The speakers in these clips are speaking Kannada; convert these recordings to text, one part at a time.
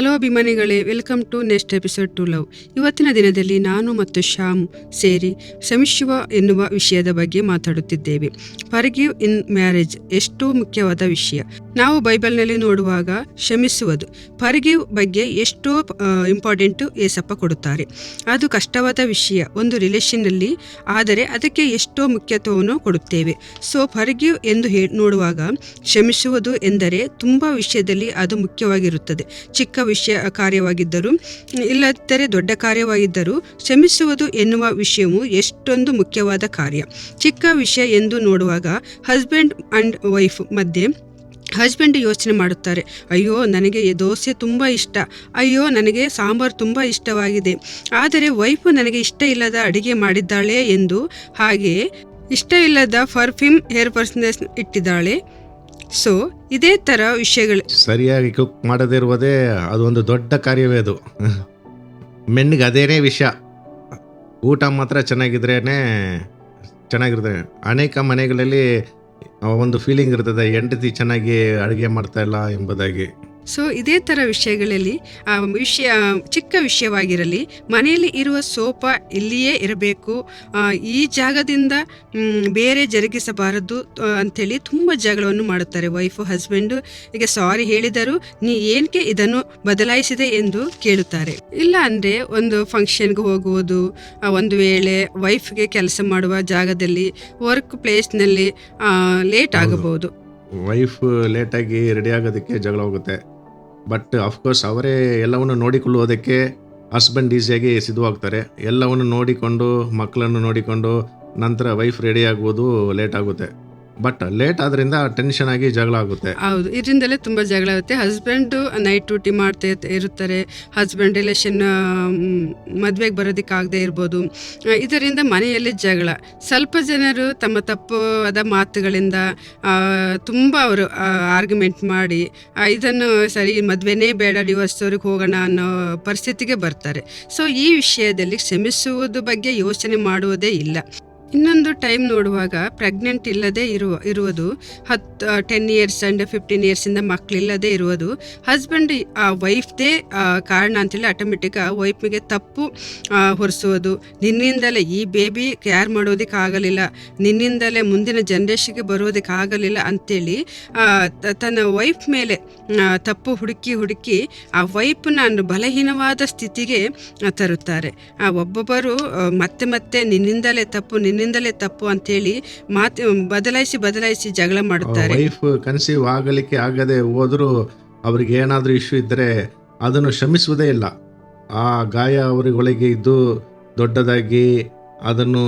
Hello ಅಭಿಮಾನಿಗಳೇ welcome to next episode to love ಇವತ್ತಿನ ದಿನದಲ್ಲಿ ನಾನು ಮತ್ತು ಶ್ಯಾಮ್ ಸೇರಿ ಶ್ರಮಿಸುವ ಎನ್ನುವ ವಿಷಯದ ಬಗ್ಗೆ ಮಾತಾಡುತ್ತಿದ್ದೇವೆ. ಫರ್ಗಿವ್ ಇನ್ ಮ್ಯಾರೇಜ್ ಎಷ್ಟು ಮುಖ್ಯವಾದ ವಿಷಯ. ನಾವು ಬೈಬಲ್ನಲ್ಲಿ ನೋಡುವಾಗ ಕ್ಷಮಿಸುವುದು ಫರ್ಗಿವ್ ಬಗ್ಗೆ ಎಷ್ಟೋ ಇಂಪಾರ್ಟೆಂಟು ಏಸಪ್ಪ ಕೊಡುತ್ತಾರೆ. ಅದು ಕಷ್ಟವಾದ ವಿಷಯ, ಒಂದು ರಿಲೇಷನ್ನಲ್ಲಿ ಆದರೆ ಅದಕ್ಕೆ ಎಷ್ಟೋ ಮುಖ್ಯತ್ವವನ್ನು ಕೊಡುತ್ತೇವೆ. ಸೊ ಫರ್ಗಿವ್ ಎಂದು ಹೇ, ನೋಡುವಾಗ ಕ್ಷಮಿಸುವುದು ಎಂದರೆ ತುಂಬ ವಿಷಯದಲ್ಲಿ ಅದು ಮುಖ್ಯವಾಗಿರುತ್ತದೆ. ಚಿಕ್ಕ ವಿಷಯ ಕಾರ್ಯವಾಗಿದ್ದರೂ ಇಲ್ಲದಿದ್ದರೆ ದೊಡ್ಡ ಕಾರ್ಯವಾಗಿದ್ದರೂ ಶ್ರಮಿಸುವುದು ಎನ್ನುವ ವಿಷಯವು ಎಷ್ಟೊಂದು ಮುಖ್ಯವಾದ ಕಾರ್ಯ. ಚಿಕ್ಕ ವಿಷಯ ಎಂದು ನೋಡುವಾಗ ಹಸ್ಬೆಂಡ್ ಅಂಡ್ ವೈಫ್ ಮಧ್ಯೆ ಹಸ್ಬೆಂಡ್ ಯೋಚನೆ ಮಾಡುತ್ತಾರೆ, ಅಯ್ಯೋ, ನನಗೆ ದೋಸೆ ತುಂಬ ಇಷ್ಟ. ಅಯ್ಯೋ, ನನಗೆ ಸಾಂಬಾರು ತುಂಬ ಇಷ್ಟವಾಗಿದೆ. ಆದರೆ ವೈಫ್ ನನಗೆ ಇಷ್ಟ ಇಲ್ಲದ ಅಡುಗೆ ಮಾಡಿದ್ದಾಳೆ ಎಂದು ಹಾಗೆಯೇ ಇಷ್ಟ ಇಲ್ಲದ ಪರ್ಫ್ಯೂಮ್ ಹೇರ್ ಪರ್ಸನಸ್ ಇಟ್ಟಿದ್ದಾಳೆ. ಸೊ ಇದೇ ತರ ವಿಷಯಗಳು. ಸರಿಯಾಗಿ ಕುಕ್ ಮಾಡದಿರುವುದೇ ಅದೊಂದು ದೊಡ್ಡ ಕಾರ್ಯವೇ ಅದು. ಮೆನ್ನಿಗೆ ಅದೇನೇ ವಿಷಯ. ಊಟ ಮಾತ್ರ ಚೆನ್ನಾಗಿದ್ರೇ ಚೆನ್ನಾಗಿರ್ತದೆ ಅನೇಕ ಮನೆಗಳಲ್ಲಿ ಒಂದು ಫೀಲಿಂಗ್ ಇರ್ತದೆ ಹೆಂಡತಿ ಚೆನ್ನಾಗಿ ಅಡುಗೆ ಮಾಡ್ತಾ ಇಲ್ಲ ಎಂಬುದಾಗಿ. ಸೊ ಇದೇ ಥರ ವಿಷಯಗಳಲ್ಲಿ ವಿಷಯ ಚಿಕ್ಕ ವಿಷಯವಾಗಿರಲಿ ಮನೆಯಲ್ಲಿ ಇರುವ ಸೋಫಾ ಇಲ್ಲಿಯೇ ಇರಬೇಕು. ಈ ಜಾಗದಿಂದ ಬೇರೆ ಜರುಗಿಸಬಾರದು ಅಂಥೇಳಿ ತುಂಬ ಜಗಳವನ್ನು ಮಾಡುತ್ತಾರೆ ವೈಫು ಹಸ್ಬೆಂಡು ಈಗ ಸಾರಿ ಹೇಳಿದರೂ ನೀ ಏನಕ್ಕೆ ಇದನ್ನು ಬದಲಾಯಿಸಿದೆ ಎಂದು ಕೇಳುತ್ತಾರೆ. ಇಲ್ಲ ಅಂದರೆ ಒಂದು ಫಂಕ್ಷನ್ಗೆ ಹೋಗುವುದು ಒಂದು ವೇಳೆ ವೈಫ್ಗೆ ಕೆಲಸ ಮಾಡುವ ಜಾಗದಲ್ಲಿ ವರ್ಕ್ ಪ್ಲೇಸ್ನಲ್ಲಿ ಲೇಟ್ ಆಗಬಹುದು. ವೈಫ್ ಲೇಟಾಗಿ ರೆಡಿ ಆಗೋದಕ್ಕೆ ಜಗಳ ಹೋಗುತ್ತೆ. ಬಟ್ ಅಫ್ಕೋರ್ಸ್ ಅವರೇ ಎಲ್ಲವನ್ನು ನೋಡಿಕೊಳ್ಳುವುದಕ್ಕೆ ಹಸ್ಬೆಂಡ್ ಈಸಿಯಾಗಿ ಸಿದ್ಧವಾಗ್ತಾರೆ, ಎಲ್ಲವನ್ನು ನೋಡಿಕೊಂಡು, ಮಕ್ಕಳನ್ನು ನೋಡಿಕೊಂಡು ನಂತರ ವೈಫ್ ರೆಡಿ ಆಗುವುದು ಲೇಟ್ ಆಗುತ್ತೆ. ಬಟ್ ಲೇಟ್ ಆದ್ರಿಂದ ಟೆನ್ಷನ್ ಆಗಿ ಜಗಳ ಆಗುತ್ತೆ. ಹೌದು, ಇದರಿಂದಲೇ ತುಂಬ ಜಗಳ ಆಗುತ್ತೆ. ಹಸ್ಬೆಂಡು ನೈಟ್ ಡ್ಯೂಟಿ ಮಾಡ್ತಾ ಇರ್ತ- ಇರುತ್ತಾರೆ ಹಸ್ಬೆಂಡ್ ರಿಲೇಷನ್ ಮದುವೆಗೆ ಆಗದೆ ಇರ್ಬೋದು. ಇದರಿಂದ ಮನೆಯಲ್ಲಿ ಜಗಳ. ಸ್ವಲ್ಪ ಜನರು ತಮ್ಮ ತಪ್ಪಾದ ಮಾತುಗಳಿಂದ ತುಂಬ ಅವರು ಆರ್ಗ್ಯುಮೆಂಟ್ ಮಾಡಿ ಇದನ್ನು ಸರಿ, ಮದುವೆನೇ ಬೇಡ ಡಿವೋರ್ಸ್ವರೆಗೆ ಹೋಗೋಣ ಅನ್ನೋ ಪರಿಸ್ಥಿತಿಗೆ ಬರ್ತಾರೆ. ಸೊ ಈ ವಿಷಯದಲ್ಲಿ ಕ್ಷಮಿಸುವುದು ಬಗ್ಗೆ ಯೋಚನೆ ಮಾಡುವುದೇ ಇಲ್ಲ. ಇನ್ನೊಂದು ಟೈಮ್ ನೋಡುವಾಗ ಪ್ರೆಗ್ನೆಂಟ್ ಇಲ್ಲದೆ ಇರುವ, ಇರುವುದು ಹತ್ತು ಟೆನ್ ಇಯರ್ಸ್ ಆ್ಯಂಡ್ ಫಿಫ್ಟೀನ್ ಇಯರ್ಸಿಂದ ಮಕ್ಕಳಿಲ್ಲದೆ ಇರುವುದು. ಹಸ್ಬೆಂಡ್ ಆ ವೈಫ್ದೇ ಕಾರಣ ಅಂತೇಳಿ ಆಟೋಮೆಟಿಕ್ ಆ ವೈಫ್ಗೆ ತಪ್ಪು ಹೊರಿಸುವುದು. ನಿನ್ನಿಂದಲೇ ಈ ಬೇಬಿ ಕೇರ್ ಮಾಡೋದಕ್ಕೆ ಆಗಲಿಲ್ಲ. ನಿನ್ನಿಂದಲೇ ಮುಂದಿನ ಜನ್ರೇಷನ್ಗೆ ಬರೋದಕ್ಕೆ ಆಗಲಿಲ್ಲ ಅಂಥೇಳಿ ತನ್ನ ವೈಫ್ ಮೇಲೆ ತಪ್ಪು ಹುಡುಕಿ ಹುಡುಕಿ ಆ ವೈಫ್ ನಾನು ಬಲಹೀನವಾದ ಸ್ಥಿತಿಗೆ ತರುತ್ತಾರೆ. ಒಬ್ಬೊಬ್ಬರು ಮತ್ತೆ ಮತ್ತೆ ನಿನ್ನಿಂದಲೇ ತಪ್ಪು ನಿನ್ನಿಂದಲೇ ತಪ್ಪು ಅಂತೇಳಿ ಮಾತು ಬದಲಾಯಿಸಿ ಬದಲಾಯಿಸಿ ಜಗಳ ಮಾಡುತ್ತಾರೆ. ವೈಫ್ ಕನ್ಸೀವ್ ಆಗಲಿಕ್ಕೆ ಆಗದೆ ಹೋದರೂ ಅವ್ರಿಗೆ ಏನಾದರೂ ಇಶ್ಯೂ ಇದ್ದರೆ ಅದನ್ನು ಶ್ರಮಿಸುವುದೇ ಇಲ್ಲ. ಆ ಗಾಯ ಅವರಿಗೊಳಗೆ ಇದ್ದು ದೊಡ್ಡದಾಗಿ ಅದನ್ನು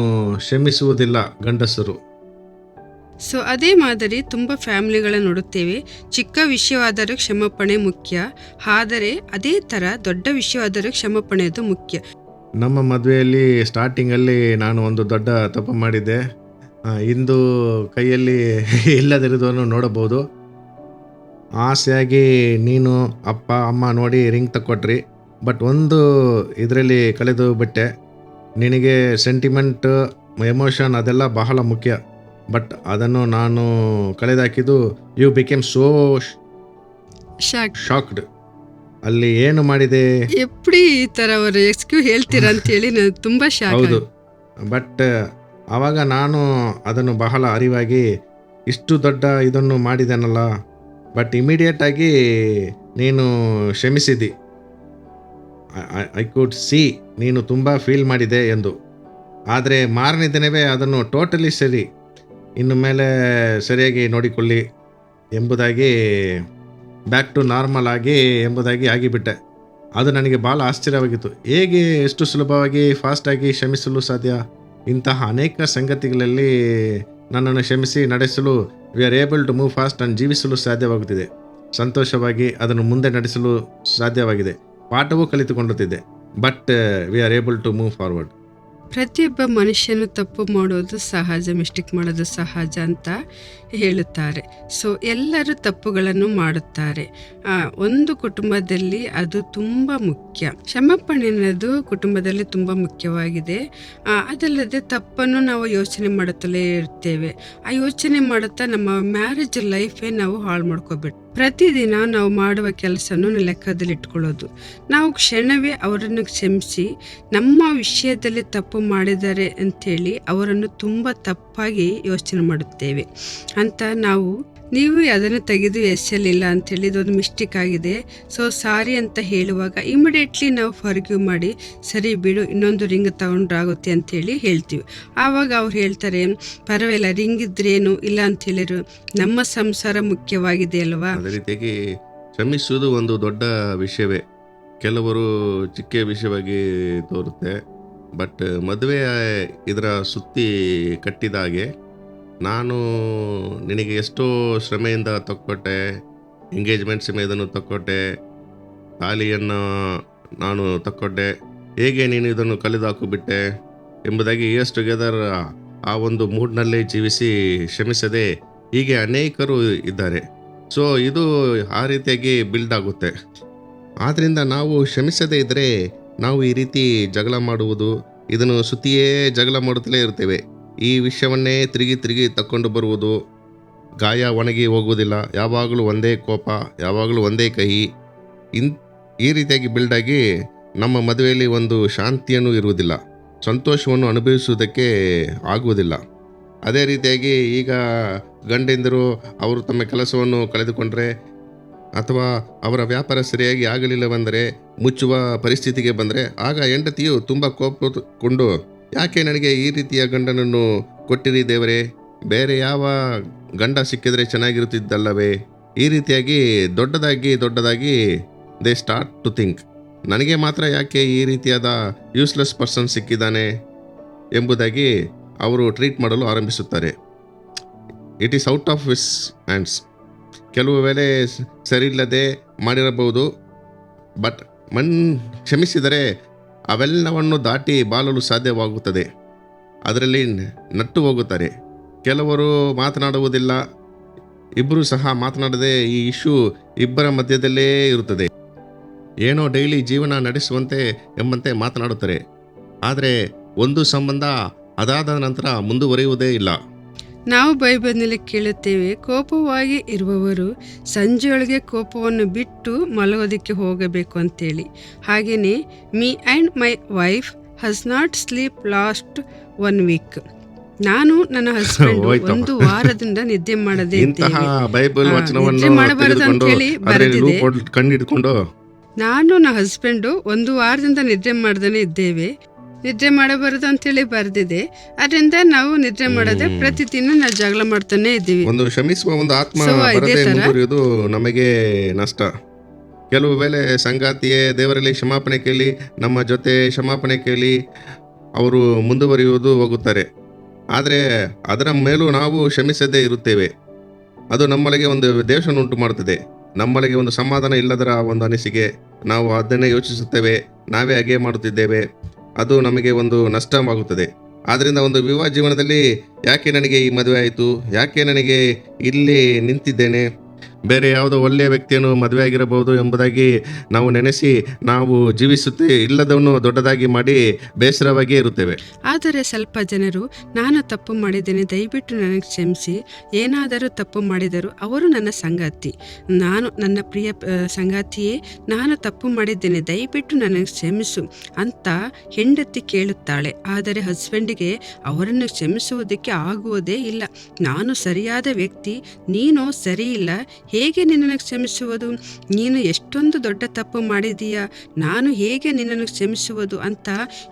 ಶ್ರಮಿಸುವುದಿಲ್ಲ ಗಂಡಸರು. ಸೊ ಅದೇ ಮಾದರಿ ತುಂಬ ಫ್ಯಾಮಿಲಿಗಳ ನೋಡುತ್ತೇವೆ. ಚಿಕ್ಕ ವಿಷಯವಾದರೂ ಕ್ಷಮಾಪಣೆ ಮುಖ್ಯ. ಆದರೆ ಅದೇ ಥರ ದೊಡ್ಡ ವಿಷಯವಾದರೂ ಕ್ಷಮಾಪಣೆಯದು ಮುಖ್ಯ. ನಮ್ಮ ಮದುವೆಯಲ್ಲಿ ಸ್ಟಾರ್ಟಿಂಗಲ್ಲಿ ನಾನು ಒಂದು ದೊಡ್ಡ ತಪ್ಪು ಮಾಡಿದ್ದೆ. ಇಂದು ಕೈಯಲ್ಲಿ ಇಲ್ಲದಿರೋದನ್ನು ನೋಡಬಹುದು. ಆಸೆಯಾಗಿ ನೀನು ಅಪ್ಪ ಅಮ್ಮ ನೋಡಿ ರಿಂಗ್ ತಕ್ಕೊಟ್ರಿ. ಬಟ್ ಒಂದು ಇದರಲ್ಲಿ ಕಳೆದು ಬಿಟ್ಟೆ. ನಿನಗೆ ಸೆಂಟಿಮೆಂಟ್ ಎಮೋಷನ್ ಅದೆಲ್ಲ ಬಹಳ ಮುಖ್ಯ. ಬಟ್ ಅದನ್ನು ನಾನು ಕಳೆದಾಕಿದ್ದು you became so shock shocked ಅಲ್ಲಿ ಏನು ಮಾಡಿದೆ? ಎಪ್ಪಡಿ ಈ ತರ ಅವರು ಎಕ್ಸ್ಕ್ಯೂ ಹೇಳ್ತೀರಾ ಅಂತೇಳಿ ನಾನು ತುಂಬಾ ಶಾಕ್ ಹೌದು. ಬಟ್ ಆವಾಗ ನಾನು ಅದನ್ನು ಬಹಳ ಅರಿವಾಗಿ ಇಷ್ಟು ದೊಡ್ಡ ಇದನ್ನು ಮಾಡಿದೆನಲ್ಲ ಬಟ್ ಇಮಿಡಿಯೇಟ್ ಆಗಿ ನೀನು ಕ್ಷಮಿಸಿದಿ. ಐ ಕುಡ್ ಸಿ ನೀನು ತುಂಬ ಫೀಲ್ ಮಾಡಿದೆ ಎಂದು. ಆದರೆ ಮಾರನೇ ದಿನವೇ ಅದನ್ನು ಟೋಟಲಿ ಸರಿ ಇನ್ನು ಮೇಲೆ ಸರಿಯಾಗಿ ನೋಡಿಕೊಳ್ಳಿ ಎಂಬುದಾಗಿ ಬ್ಯಾಕ್ ಟು ನಾರ್ಮಲ್ ಆಗಿ ಎಂಬುದಾಗಿ ಆಗಿಬಿಟ್ಟೆ. ಅದು ನನಗೆ ಭಾಳ ಆಶ್ಚರ್ಯವಾಗಿತ್ತು. ಹೇಗೆ ಎಷ್ಟು ಸುಲಭವಾಗಿ ಫಾಸ್ಟಾಗಿ ಕ್ಷಮಿಸಲು ಸಾಧ್ಯ? ಇಂತಹ ಅನೇಕ ಸಂಗತಿಗಳಲ್ಲಿ ನನ್ನನ್ನು ಕ್ಷಮಿಸಿ ನಡೆಸಲು we are able to move fast and ಜೀವಿಸಲು ಸಾಧ್ಯವಾಗುತ್ತಿದೆ. ಸಂತೋಷವಾಗಿ ಅದನ್ನು ಮುಂದೆ ನಡೆಸಲು ಸಾಧ್ಯವಾಗಿದೆ. ಪಾಠವೂ ಕಲಿತುಕೊಳ್ಳುತ್ತಿದೆ but we are able to move forward ಪ್ರತಿಯೊಬ್ಬ ಮನುಷ್ಯನು ತಪ್ಪು ಮಾಡೋದು ಸಹಜ, ಮಿಸ್ಟೇಕ್ ಮಾಡೋದು ಸಹಜ ಅಂತ ಹೇಳುತ್ತಾರೆ. ಸೊ ಎಲ್ಲರೂ ತಪ್ಪುಗಳನ್ನು ಮಾಡುತ್ತಾರೆ. ಒಂದು ಕುಟುಂಬದಲ್ಲಿ ಅದು ತುಂಬ ಮುಖ್ಯ. ಕ್ಷಮಾಪಣೆ ಅನ್ನೋದು ಕುಟುಂಬದಲ್ಲಿ ತುಂಬ ಮುಖ್ಯವಾಗಿದೆ. ಅದಲ್ಲದೆ ತಪ್ಪನ್ನು ನಾವು ಯೋಚನೆ ಮಾಡುತ್ತಲೇ ಇರ್ತೇವೆ. ಆ ಯೋಚನೆ ಮಾಡುತ್ತಾ ನಮ್ಮ ಮ್ಯಾರೇಜ್ ಲೈಫೇ ನಾವು ಹಾಳು ಮಾಡ್ಕೋಬಿಟ್ಟು ಪ್ರತಿದಿನ ನಾವು ಮಾಡುವ ಕೆಲಸನೂ ಲೆಕ್ಕದಲ್ಲಿಟ್ಕೊಳ್ಳೋದು ನಾವು ಕ್ಷಣವೇ ಅವರನ್ನು ಕ್ಷಮಿಸಿ, ನಮ್ಮ ವಿಷಯದಲ್ಲಿ ತಪ್ಪು ಮಾಡಿದ್ದಾರೆ ಅಂಥೇಳಿ ಅವರನ್ನು ತುಂಬ ತಪ್ಪಾಗಿ ಯೋಚನೆ ಮಾಡುತ್ತೇವೆ. ಅಂತ ನಾವು ನೀವು ಅದನ್ನು ತೆಗೆದು ಎಸೆಯಲಿಲ್ಲ ಅಂಥೇಳಿ ಇದೊಂದು ಮಿಸ್ಟೇಕ್ ಆಗಿದೆ. ಸೊ ಸಾರಿ ಅಂತ ಹೇಳುವಾಗ ಇಮಿಡಿಯೇಟ್ಲಿ ನಾವು ಫರ್ಗ್ಯೂ ಮಾಡಿ, ಸರಿ ಬಿಡು, ಇನ್ನೊಂದು ರಿಂಗ್ ತಗೊಂಡ್ರಾಗುತ್ತೆ ಅಂಥೇಳಿ ಹೇಳ್ತೀವಿ. ಆವಾಗ ಅವ್ರು ಹೇಳ್ತಾರೆ, ಪರವಾಗಿಲ್ಲ ರಿಂಗ್ ಇದ್ರೇನು ಇಲ್ಲ ಅಂತ ಹೇಳಿರು ನಮ್ಮ ಸಂಸಾರ ಮುಖ್ಯವಾಗಿದೆ ಅಲ್ವಾ? ಅದೇ ರೀತಿಯಾಗಿ ಕ್ಷಮಿಸುವುದು ಒಂದು ದೊಡ್ಡ ವಿಷಯವೇ. ಕೆಲವರು ಚಿಕ್ಕ ವಿಷಯವಾಗಿ ತೋರುತ್ತೆ. ಬಟ್ ಮದುವೆ ಇದರ ಸುತ್ತಿ ಕಟ್ಟಿದ ಹಾಗೆ ನಾನು ನಿನಗೆ ಎಷ್ಟೋ ಶ್ರಮೆಯಿಂದ ತಕ್ಕೊಟ್ಟೆ ಎಂಗೇಜ್ಮೆಂಟ್ ಸಮಯದನ್ನು ತಕ್ಕೊಟ್ಟೆ, ತಾಲಿಯನ್ನು ನಾನು ತಕ್ಕೊಟ್ಟೆ, ಹೇಗೆ ನೀನು ಇದನ್ನು ಕಲಿದಾಕು ಎಂಬುದಾಗಿ ಯಸ್ ಟುಗೆದರ್ ಆ ಒಂದು ಮೂಡ್ನಲ್ಲಿ ಜೀವಿಸಿ ಶ್ರಮಿಸದೆ ಹೀಗೆ ಅನೇಕರು ಇದ್ದಾರೆ. ಸೊ ಇದು ಆ ರೀತಿಯಾಗಿ ಬಿಲ್ಡ್ ಆಗುತ್ತೆ. ಆದ್ದರಿಂದ ನಾವು ಶ್ರಮಿಸದೇ ಇದ್ದರೆ ನಾವು ಈ ರೀತಿ ಜಗಳ ಮಾಡುವುದು, ಇದನ್ನು ಸುತ್ತಿಯೇ ಜಗಳ ಮಾಡುತ್ತಲೇ ಇರ್ತೇವೆ. ಈ ವಿಷಯವನ್ನೇ ತಿರುಗಿ ತಿರುಗಿ ತಕ್ಕೊಂಡು ಬರುವುದು ಗಾಯ ಒಣಗಿ ಹೋಗುವುದಿಲ್ಲ. ಯಾವಾಗಲೂ ಒಂದೇ ಕೋಪ, ಯಾವಾಗಲೂ ಒಂದೇ ಕಹಿ. ಇನ್, ಈ ರೀತಿಯಾಗಿ ಬಿಲ್ಡಾಗಿ ನಮ್ಮ ಮದುವೆಯಲ್ಲಿ ಒಂದು ಶಾಂತಿಯನ್ನು ಇರುವುದಿಲ್ಲ. ಸಂತೋಷವನ್ನು ಅನುಭವಿಸುವುದಕ್ಕೆ ಆಗುವುದಿಲ್ಲ. ಅದೇ ರೀತಿಯಾಗಿ ಈಗ ಗಂಡಿಂದರು ಅವರು ತಮ್ಮ ಕೆಲಸವನ್ನು ಕಳೆದುಕೊಂಡರೆ ಅಥವಾ ಅವರ ವ್ಯಾಪಾರ ಸರಿಯಾಗಿ ಆಗಲಿಲ್ಲವೆಂದರೆ ಮುಚ್ಚುವ ಪರಿಸ್ಥಿತಿಗೆ ಬಂದರೆ, ಆಗ ಹೆಂಡತಿಯು ತುಂಬ ಕೋಪಗೊಂಡು ಯಾಕೆ ನನಗೆ ಈ ರೀತಿಯ ಗಂಡನನ್ನು ಕೊಟ್ಟಿರಿ ದೇವರೇ? ಬೇರೆ ಯಾವ ಗಂಡ ಸಿಕ್ಕಿದ್ರೆ ಚೆನ್ನಾಗಿರುತ್ತಿದ್ದಲ್ಲವೇ? ಈ ರೀತಿಯಾಗಿ ದೊಡ್ಡದಾಗಿ ದೊಡ್ಡದಾಗಿ ದೇ ಸ್ಟಾರ್ಟ್ ಟು ಥಿಂಕ್ ನನಗೆ ಮಾತ್ರ ಯಾಕೆ ಈ ರೀತಿಯಾದ ಯೂಸ್ಲೆಸ್ ಪರ್ಸನ್ ಸಿಕ್ಕಿದ್ದಾನೆ ಎಂಬುದಾಗಿ ಅವರು ಟ್ರೀಟ್ ಮಾಡಲು ಆರಂಭಿಸುತ್ತಾರೆ. It is out of his hands ಕೆಲವು ವೇಳೆ ಸರಿಯಿಲ್ಲದೆ ಮಾಡಿರಬಹುದು. ಬಟ್ ಮನ್ ಕ್ಷಮಿಸಿದರೆ ಅವೆಲ್ಲವನ್ನು ದಾಟಿ ಬಾಲಲು ಸಾಧ್ಯವಾಗುತ್ತದೆ. ಅದರಲ್ಲಿ ನಟ್ಟು ಹೋಗುತ್ತಾರೆ. ಕೆಲವರು ಮಾತನಾಡುವುದಿಲ್ಲ. ಇಬ್ಬರು ಸಹ ಮಾತನಾಡದೆ ಈ ಇಶ್ಯೂ ಇಬ್ಬರ ಮಧ್ಯದಲ್ಲೇ ಇರುತ್ತದೆ. ಏನೋ ಡೈಲಿ ಜೀವನ ನಡೆಸುವಂತೆ ಎಂಬಂತೆ ಮಾತನಾಡುತ್ತಾರೆ. ಆದರೆ ಒಂದು ಸಂಬಂಧ ಅದಾದ ನಂತರ ಮುಂದುವರಿಯುವುದೇ ಇಲ್ಲ. ನಾವು ಬೈಬಲ್ನಲ್ಲಿ ಕೇಳುತ್ತೇವೆ ಕೋಪವಾಗಿ ಇರುವವರು ಸಂಜೆಯೊಳಗೆ ಕೋಪವನ್ನು ಬಿಟ್ಟು ಮಲಗೋದಕ್ಕೆ ಹೋಗಬೇಕು ಅಂತೇಳಿ. ಹಾಗೆಯೇ me and my wife has not sleep last one week. ನಾನು ನನ್ನ ಹಸ್ಬೆಂಡ್ ಒಂದು ವಾರದಿಂದ ನಿದ್ದೆ ಮಾಡದೆ ಬೈಬಲ್ ವಚನವನ್ನು ಮಾಡಬಾರದು ಅಂತ ಹೇಳಿ ಬರೆದಿದೆ. ನಾನು ನನ್ನ ಹಸ್ಬೆಂಡು ಒಂದು ವಾರದಿಂದ ನಿದ್ದೆ ಮಾಡ್ದೇ ಇದ್ದೇವೆ. ನಿದ್ರೆ ಮಾಡಬಾರದು ಅಂತೇಳಿ ಬರೆದಿದೆ. ಅದರಿಂದ ನಾವು ನಿದ್ರೆ ಮಾಡದೆ. ಪ್ರತಿದಿನ ನಾವು ಜಗಳ ಮಾಡ್ತಾನೆ ಇದ್ದೀವಿ. ಒಂದು ಶ್ರಮಿಸುವ ಒಂದು ಆತ್ಮ So, ಇದೇ ಬರದೆ ತರ- ಮುಂದುವರಿಯುವುದು ನಮಗೆ ನಷ್ಟ. ಕೆಲವು ವೇಳೆ ಸಂಗಾತಿಯೇ ದೇವರಲ್ಲಿ ಕ್ಷಮಾಪಣೆ ಕೇಳಿ ನಮ್ಮ ಜೊತೆ ಕ್ಷಮಾಪಣೆ ಕೇಳಿ ಅವರು ಮುಂದುವರಿಯುವುದು ಹೋಗುತ್ತಾರೆ. ಆದರೆ ಅದರ ಮೇಲೂ ನಾವು ಕ್ಷಮಿಸದೇ ಇರುತ್ತೇವೆ. ಅದು ನಮ್ಮೊಳಗೆ ಒಂದು ದೇಶವನ್ನು ಉಂಟು ಮಾಡುತ್ತದೆ. ನಮ್ಮೊಳಗೆ ಒಂದು ಸಮಾಧಾನ ಇಲ್ಲದರ ಒಂದು ಅನಿಸಿಕೆ ನಾವು ಅದನ್ನೇ ಯೋಚಿಸುತ್ತೇವೆ. ನಾವೇ ಹಾಗೆ ಮಾಡುತ್ತಿದ್ದೇವೆ. ಅದು ನಮಗೆ ಒಂದು ನಷ್ಟವಾಗುತ್ತದೆ. ಆದ್ದರಿಂದ ಒಂದು ವಿವಾಹ ಜೀವನದಲ್ಲಿ ಯಾಕೆ ನನಗೆ ಈ ಮದುವೆ ಆಯಿತು? ಯಾಕೆ ನನಗೆ ಇಲ್ಲಿ ನಿಂತಿದ್ದೇನೆ? ಬೇರೆ ಯಾವುದೋ ಒಳ್ಳೆಯ ವ್ಯಕ್ತಿಯನ್ನು ಮದುವೆ ಆಗಿರಬಹುದು ಎಂಬುದಾಗಿ ನಾವು ನೆನೆಸಿ ನಾವು ಜೀವಿಸುತ್ತೆ ಇಲ್ಲದವನ್ನು ದೊಡ್ಡದಾಗಿ ಮಾಡಿ ಬೇಸರವಾಗಿಯೇ ಇರುತ್ತೇವೆ. ಆದರೆ ಸ್ವಲ್ಪ ಜನರು, ನಾನು ತಪ್ಪು ಮಾಡಿದ್ದೇನೆ, ದಯವಿಟ್ಟು ನನಗೆ ಕ್ಷಮಿಸಿ. ಏನಾದರೂ ತಪ್ಪು ಮಾಡಿದರು ಅವರು ನನ್ನ ಸಂಗಾತಿ. ನಾನು ನನ್ನ ಪ್ರಿಯ ಸಂಗಾತಿಯೇ, ನಾನು ತಪ್ಪು ಮಾಡಿದ್ದೇನೆ, ದಯವಿಟ್ಟು ನನಗೆ ಕ್ಷಮಿಸು ಅಂತ ಹೆಂಡತಿ ಕೇಳುತ್ತಾಳೆ. ಆದರೆ ಹಸ್ಬೆಂಡಿಗೆ ಅವರನ್ನು ಕ್ಷಮಿಸುವುದಕ್ಕೆ ಆಗುವುದೇ ಇಲ್ಲ. ನಾನು ಸರಿಯಾದ ವ್ಯಕ್ತಿ, ನೀನು ಸರಿಯಿಲ್ಲ ಹೇಗೆ ನಿನ್ನನ್ನು ಕ್ಷಮಿಸುವುದು? ನೀನು ಎಷ್ಟೊಂದು ದೊಡ್ಡ ತಪ್ಪು ಮಾಡಿದೀಯಾ ನಾನು ಹೇಗೆ ನಿನ್ನನ್ನು ಕ್ಷಮಿಸುವುದು ಅಂತ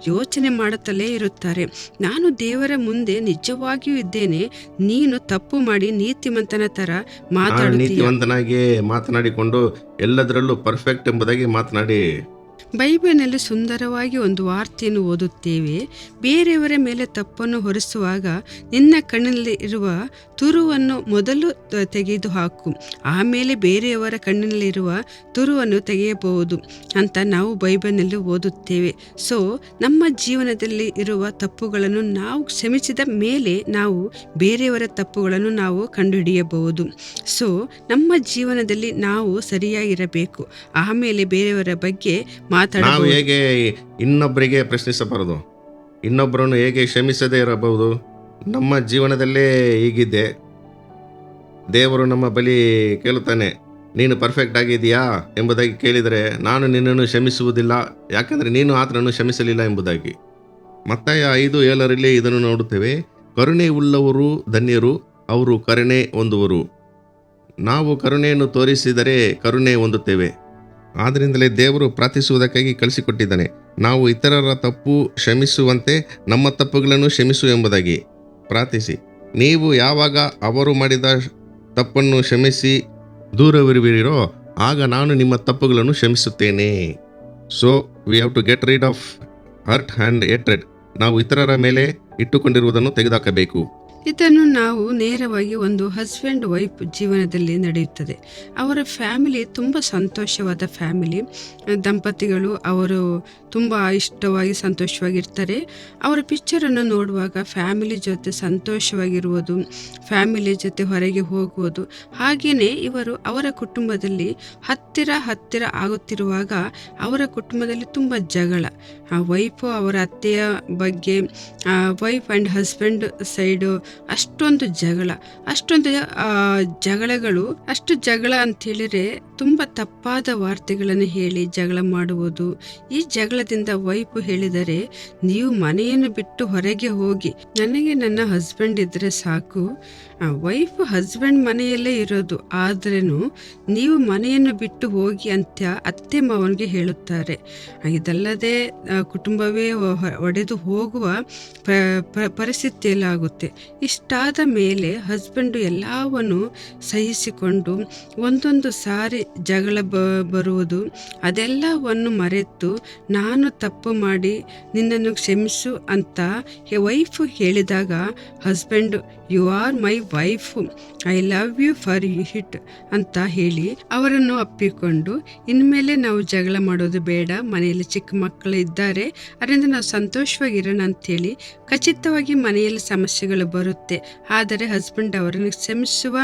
ಯೋಚನೆ ಮಾಡುತ್ತಲೇ ಇರುತ್ತಾರೆ. ನಾನು ದೇವರ ಮುಂದೆ ನಿಜವಾಗಿಯೂ ಇದ್ದೇನೆ. ನೀನು ತಪ್ಪು ಮಾಡಿ ನೀತಿವಂತನ ತರ ಮಾತಾಡಿ ನೀತಿವಂತನಾಗಿ ಮಾತನಾಡಿಕೊಂಡು ಎಲ್ಲದರಲ್ಲೂ ಪರ್ಫೆಕ್ಟ್ ಎಂಬುದಾಗಿ ಮಾತನಾಡಿ. ಬೈಬಲ್ನಲ್ಲಿ ಸುಂದರವಾಗಿ ಒಂದು ವಾರ್ತೆಯನ್ನು ಓದುತ್ತೇವೆ. ಬೇರೆಯವರ ಮೇಲೆ ತಪ್ಪನ್ನು ಹೊರಿಸುವಾಗ ನಿನ್ನ ಕಣ್ಣಲ್ಲಿ ಇರುವ ತುರುವನ್ನು ಮೊದಲು ತೆಗೆದು ತೆಗೆದುಹಾಕು. ಆಮೇಲೆ ಬೇರೆಯವರ ಕಣ್ಣಿನಲ್ಲಿರುವ ತುರುವನ್ನು ತೆಗೆಯಬಹುದು ಅಂತ ನಾವು ಬೈಬಲ್ನಲ್ಲಿ ಓದುತ್ತೇವೆ. ಸೊ, ನಮ್ಮ ಜೀವನದಲ್ಲಿ ಇರುವ ತಪ್ಪುಗಳನ್ನು ನಾವು ಕ್ಷಮಿಸಿದ ಮೇಲೆ ನಾವು ಬೇರೆಯವರ ತಪ್ಪುಗಳನ್ನು ನಾವು ಕಂಡುಹಿಡಿಯಬಹುದು. ಸೊ, ನಮ್ಮ ಜೀವನದಲ್ಲಿ ನಾವು ಸರಿಯಾಗಿರಬೇಕು. ಆಮೇಲೆ ಬೇರೆಯವರ ಬಗ್ಗೆ ನಾವು ಹೇಗೆ ಇನ್ನೊಬ್ಬರಿಗೆ ಪ್ರಶ್ನಿಸಬಾರದು? ಇನ್ನೊಬ್ಬರನ್ನು ಹೇಗೆ ಕ್ಷಮಿಸದೇ ಇರಬಹುದು? ನಮ್ಮ ಜೀವನದಲ್ಲೇ ಹೀಗಿದ್ದೆ ದೇವರು ನಮ್ಮ ಬಳಿ ಕೇಳುತ್ತಾನೆ, ನೀನು ಪರ್ಫೆಕ್ಟ್ ಆಗಿದೆಯಾ ಎಂಬುದಾಗಿ ಕೇಳಿದರೆ, ನಾನು ನಿನ್ನನ್ನು ಕ್ಷಮಿಸುವುದಿಲ್ಲ. ಯಾಕೆಂದರೆ ನೀನು ಆತನನ್ನು ಕ್ಷಮಿಸಲಿಲ್ಲ ಎಂಬುದಾಗಿ. ಮತ್ತಾಯ ಐದು ಏಳರಲ್ಲಿ ಇದನ್ನು ನೋಡುತ್ತೇವೆ, ಕರುಣೆ ಉಳ್ಳವರು ಧನ್ಯರು, ಅವರು ಕರುಣೆ ಹೊಂದುವರು. ನಾವು ಕರುಣೆಯನ್ನು ತೋರಿಸಿದರೆ ಕರುಣೆ ಹೊಂದುತ್ತೇವೆ. ಆದ್ದರಿಂದಲೇ ದೇವರು ಪ್ರಾರ್ಥಿಸುವುದಕ್ಕಾಗಿ ಕಳಿಸಿಕೊಟ್ಟಿದ್ದಾನೆ. ನಾವು ಇತರರ ತಪ್ಪು ಕ್ಷಮಿಸುವಂತೆ ನಮ್ಮ ತಪ್ಪುಗಳನ್ನು ಕ್ಷಮಿಸು ಎಂಬುದಾಗಿ. ಪ್ರಾರ್ಥಿಸಿ. ನೀವು ಯಾವಾಗ ಅವರು ಮಾಡಿದ ತಪ್ಪನ್ನು ಕ್ಷಮಿಸಿ ದೂರವಿರುವಿರೋ, ಆಗ ನಾನು ನಿಮ್ಮ ತಪ್ಪುಗಳನ್ನು ಕ್ಷಮಿಸುತ್ತೇನೆ. So we have to get rid of hurt and hatred ನಾವು ಇತರರ ಮೇಲೆ ಇಟ್ಟುಕೊಂಡಿರುವುದನ್ನು ತೆಗೆದುಹಾಕಬೇಕು. ಇದನ್ನು ನಾವು ನೇರವಾಗಿ ಒಂದು ಹಸ್ಬೆಂಡ್ ವೈಫ್ ಜೀವನದಲ್ಲಿ ನಡೆಯುತ್ತದೆ. ಅವರ ಫ್ಯಾಮಿಲಿ ತುಂಬ ಸಂತೋಷವಾದ ಫ್ಯಾಮಿಲಿ ದಂಪತಿಗಳು ಅವರು ತುಂಬ ಇಷ್ಟವಾಗಿ, ಸಂತೋಷವಾಗಿರ್ತಾರೆ. ಅವರ ಪಿಕ್ಚರನ್ನು ನೋಡುವಾಗ ಫ್ಯಾಮಿಲಿ ಜೊತೆ ಸಂತೋಷವಾಗಿರುವುದು ಫ್ಯಾಮಿಲಿ ಜೊತೆ ಹೊರಗೆ ಹೋಗುವುದು. ಹಾಗೆಯೇ ಇವರು ಅವರ ಕುಟುಂಬದಲ್ಲಿ ಹತ್ತಿರ ಹತ್ತಿರ ಆಗುತ್ತಿರುವಾಗ ಅವರ ಕುಟುಂಬದಲ್ಲಿ ತುಂಬ ಜಗಳ. ಆ ವೈಫು ಅವರ ಅತ್ತೆಯ ಬಗ್ಗೆ ವೈಫ್ ಆ್ಯಂಡ್ ಹಸ್ಬೆಂಡ್ ಸೈಡು ಅಷ್ಟೊಂದು ಜಗಳ, ಅಷ್ಟೊಂದು ಜಗಳಗಳು, ಅಷ್ಟು ಜಗಳ ಅಂತ ಹೇಳಿದ್ರೆ ತುಂಬ ತಪ್ಪಾದ ವಾರ್ತೆಗಳನ್ನು ಹೇಳಿ ಜಗಳ ಮಾಡುವುದು. ಈ ಜಗಳದಿಂದ ವೈಫ್ ಹೇಳಿದರೆ ನೀವು ಮನೆಯನ್ನು ಬಿಟ್ಟು ಹೊರಗೆ ಹೋಗಿ, ನನಗೆ ನನ್ನ ಹಸ್ಬೆಂಡ್ ಇದ್ರೆ ಸಾಕು ವೈಫ್ ಹಸ್ಬೆಂಡ್ ಮನೆಯಲ್ಲೇ ಇರೋದು. ಆದ್ರೂ ನೀವು ಮನೆಯನ್ನು ಬಿಟ್ಟು ಹೋಗಿ ಅಂತ ಅತ್ತೆ ಮಾವನಿಗೆ ಹೇಳುತ್ತಾರೆ. ಇದಲ್ಲದೆ ಕುಟುಂಬವೇ ಒಡೆದು ಹೋಗುವ ಪರಿಸ್ಥಿತಿಯಲ್ಲಾಗುತ್ತೆ ಇಷ್ಟಾದ ಮೇಲೆ ಹಸ್ಬೆಂಡು ಎಲ್ಲವನ್ನು ಸಹಿಸಿಕೊಂಡು ಒಂದೊಂದು ಸಾರಿ ಜಗಳ ಬರುವುದು, ಅದೆಲ್ಲವನ್ನು ಮರೆತು ನಾನು ತಪ್ಪು ಮಾಡಿ ನಿನ್ನನ್ನು ಕ್ಷಮಿಸು ಅಂತ ವೈಫ್ ಹೇಳಿದಾಗ husband you are my wife I love you for it ಅಂತ ಹೇಳಿ ಅವರನ್ನು ಅಪ್ಪಿಕೊಂಡು, ಇನ್ಮೇಲೆ ನಾವು ಜಗಳ ಮಾಡೋದು ಬೇಡ, ಮನೆಯಲ್ಲಿ ಚಿಕ್ಕ ಮಕ್ಕಳು ಇದ್ದಾರೆ, ಅದರಿಂದ ನಾವು ಸಂತೋಷವಾಗಿರೋಣ ಅಂಥೇಳಿ ಖಚಿತವಾಗಿ ಮನೆಯಲ್ಲಿ ಸಮಸ್ಯೆಗಳು ಬರುತ್ತೆ. ಆದರೆ ಹಸ್ಬೆಂಡ್ ಅವರನ್ನು ಕ್ಷಮಿಸುವ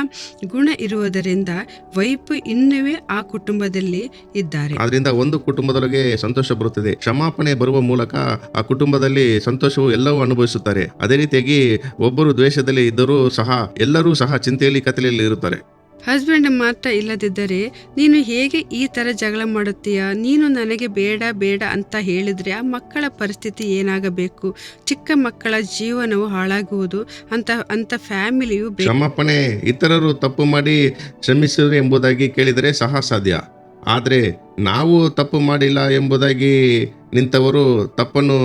ಗುಣ ಇರುವುದರಿಂದ ವೈಫ್ ಇನ್ನುವೇ ಆ ಕುಟುಂಬದಲ್ಲಿ ಇದ್ದಾರೆ. ಅದರಿಂದ ಒಂದು ಕುಟುಂಬದೊಳಗೆ ಸಂತೋಷ ಬರುತ್ತದೆ. ಕ್ಷಮಾಪಣೆ ಬರುವ ಮೂಲಕ ಆ ಕುಟುಂಬದಲ್ಲಿ ಸಂತೋಷವು ಎಲ್ಲವೂ ಅನುಭವಿಸುತ್ತಾರೆ. ಅದೇ ರೀತಿಯಾಗಿ ಒಬ್ಬರು ದ್ವೇಷದಲ್ಲಿ ಇದ್ದರೂ ಸಹ ಎಲ್ಲರೂ ಸಹ ಚಿಂತೆಯಲ್ಲಿ ಕತ್ತಲೆಯಲ್ಲಿ ಇರುತ್ತಾರೆ. ಹಸ್ಬೆಂಡ್ ಮಾತ್ರ ಇಲ್ಲದಿದ್ದರೆ ನೀನು ಹೇಗೆ ಈ ಥರ ಜಗಳ ಮಾಡುತ್ತೀಯ? ನೀನು ನನಗೆ ಬೇಡ ಬೇಡ ಅಂತ ಹೇಳಿದರೆ ಆ ಮಕ್ಕಳ ಪರಿಸ್ಥಿತಿ ಏನಾಗಬೇಕು? ಚಿಕ್ಕ ಮಕ್ಕಳ ಜೀವನವು ಹಾಳಾಗುವುದು ಅಂತ ಅಂತ ಫ್ಯಾಮಿಲಿಯು ಕ್ಷಮಾಪಣೆ ಇತರರು ತಪ್ಪು ಮಾಡಿ ಕ್ಷಮಿಸಿದ್ರೆ ಎಂಬುದಾಗಿ ಕೇಳಿದರೆ ಸಹ ಸಾಧ್ಯ. ಆದರೆ ನಾವು ತಪ್ಪು ಮಾಡಿಲ್ಲ ಎಂಬುದಾಗಿ ನಿಂತವರು ತಪ್ಪನ್ನು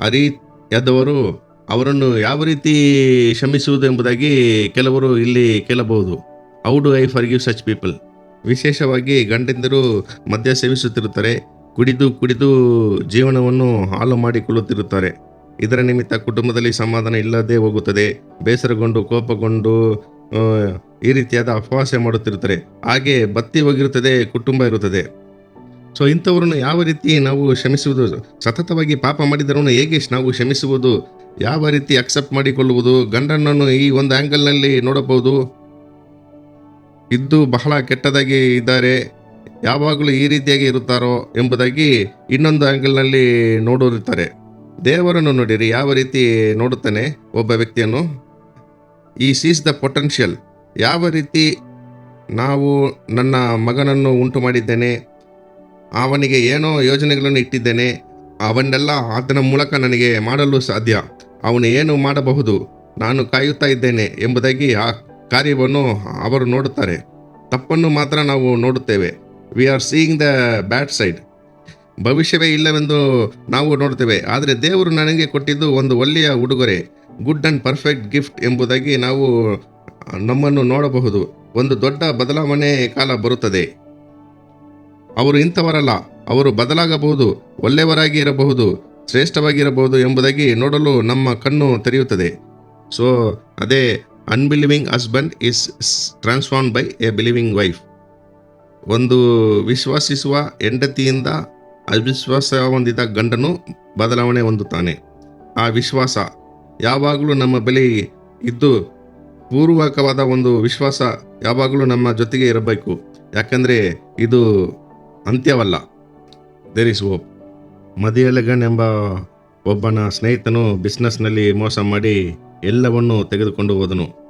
ಅರಿಯದವರು ಅವರನ್ನು ಯಾವ ರೀತಿ ಕ್ಷಮಿಸುವುದು ಎಂಬುದಾಗಿ ಕೆಲವರು ಇಲ್ಲಿ ಕೇಳಬಹುದು. How do I forgive such people ವಿಶೇಷವಾಗಿ ಗಂಡಂದಿರು ಮದ್ಯ ಸೇವಿಸುತ್ತಿರುತ್ತಾರೆ, ಕುಡಿದು ಕುಡಿದು ಜೀವನವನ್ನು ಹಾಳು ಮಾಡಿಕೊಳ್ಳುತ್ತಿರುತ್ತಾರೆ. ಇದರ ನಿಮಿತ್ತ ಕುಟುಂಬದಲ್ಲಿ ಸಮಾಧಾನ ಇಲ್ಲದೆ ಹೋಗುತ್ತದೆ, ಬೇಸರಗೊಂಡು ಕೋಪಗೊಂಡು ಈ ರೀತಿಯಾದ ಅಪವಾಸ ಮಾಡುತ್ತಿರುತ್ತಾರೆ. ಹಾಗೆ ಬತ್ತಿ ಹೋಗಿರುತ್ತದೆ ಕುಟುಂಬ ಇರುತ್ತದೆ. ಸೊ ಇಂಥವರನ್ನು ಯಾವ ರೀತಿ ನಾವು ಕ್ಷಮಿಸುವುದು? ಸತತವಾಗಿ ಪಾಪ ಮಾಡಿದರನ್ನು ಹೇಗೆ ನಾವು ಕ್ಷಮಿಸುವುದು? ಯಾವ ರೀತಿ ಅಕ್ಸೆಪ್ಟ್ ಮಾಡಿಕೊಳ್ಳುವುದು? ಗಂಡನನ್ನು ಈ ಒಂದು ಆ್ಯಂಗಲ್ನಲ್ಲಿ ನೋಡಬಹುದು. ಇದ್ದು ಬಹಳ ಕೆಟ್ಟದಾಗಿ ಇದ್ದಾರೆ. ಯಾವಾಗಲೂ ಈ ರೀತಿಯಾಗಿ ಇರುತ್ತಾರೋ ಎಂಬುದಾಗಿ ಇನ್ನೊಂದು ಆ್ಯಂಗಲ್ನಲ್ಲಿ ನೋಡಿರುತ್ತಾರೆ ದೇವರನ್ನು ನೋಡಿರಿ, ಯಾವ ರೀತಿ ನೋಡುತ್ತಾನೆ ಒಬ್ಬ ವ್ಯಕ್ತಿಯನ್ನು. ಈ ಸೀಸ್ ದ ಪೊಟೆನ್ಷಿಯಲ್ ಯಾವ ರೀತಿ ನಾವು ನನ್ನ ಮಗನನ್ನು ಉಂಟು ಮಾಡಿದ್ದೇನೆ. ಅವನಿಗೆ ಏನೋ ಯೋಜನೆಗಳನ್ನು ಇಟ್ಟಿದ್ದೇನೆ. ಅವನ್ನೆಲ್ಲ ಆತನ ಮೂಲಕ ನನಗೆ ಮಾಡಲು ಸಾಧ್ಯ. ಅವನು ಏನು ಮಾಡಬಹುದು? ನಾನು ಕಾಯುತ್ತಾ ಇದ್ದೇನೆ ಎಂಬುದಾಗಿ ಆ ಕಾರ್ಯವನ್ನು ಅವರು ನೋಡುತ್ತಾರೆ. ತಪ್ಪನ್ನು ಮಾತ್ರ ನಾವು ನೋಡುತ್ತೇವೆ. We are seeing the bad side ಭವಿಷ್ಯವೇ ಇಲ್ಲವೆಂದು ನಾವು ನೋಡ್ತೇವೆ ಆದರೆ ದೇವರು ನನಗೆ ಕೊಟ್ಟಿದ್ದು ಒಂದು ಒಳ್ಳೆಯ ಉಡುಗೊರೆ ಗುಡ್ ಆ್ಯಂಡ್ ಪರ್ಫೆಕ್ಟ್ ಗಿಫ್ಟ್ ಎಂಬುದಾಗಿ ನಾವು ನಮ್ಮನ್ನು ನೋಡಬಹುದು. ಒಂದು ದೊಡ್ಡ ಬದಲಾವಣೆ ಕಾಲ ಬರುತ್ತದೆ. ಅವರು ಇಂಥವರಲ್ಲ. ಅವರು ಬದಲಾಗಬಹುದು, ಒಳ್ಳೆಯವರಾಗಿ ಇರಬಹುದು. ಶ್ರೇಷ್ಠವಾಗಿರಬಹುದು ಎಂಬುದಾಗಿ ನೋಡಲು ನಮ್ಮ ಕಣ್ಣು ತೆರೆಯುತ್ತದೆ. ಸೊ ಅದೇ unbelieving husband is transform by a believing wife ಒಂದು ವಿಶ್ವಾಸಿಸುವ ಹೆಂಡತಿಯಿಂದ ಅವಿಶ್ವಾಸ ಹೊಂದಿದ ಗಂಡನು ಬದಲಾವಣೆ ಹೊಂದುತ್ತಾನೆ. ಆ ವಿಶ್ವಾಸ ಯಾವಾಗಲೂ ನಮ್ಮ ಬಳಿ ಇದ್ದು ಪೂರ್ವಕವಾದ ಒಂದು ವಿಶ್ವಾಸ ಯಾವಾಗಲೂ ನಮ್ಮ ಜೊತೆಗೆ ಇರಬೇಕು. ಯಾಕಂದರೆ ಇದು ಅಂತ್ಯವಲ್ಲ. ದೇರ್ ಇಸ್ ಹೋಪ್ ಮದಿಯಲಗನ್ ಎಂಬ ಒಬ್ಬನ ಸ್ನೇಹಿತನು ಬಿಸ್ನೆಸ್ನಲ್ಲಿ ಮೋಸ ಮಾಡಿ ಎಲ್ಲವನ್ನೂ ತೆಗೆದುಕೊಂಡು ಹೋದನು.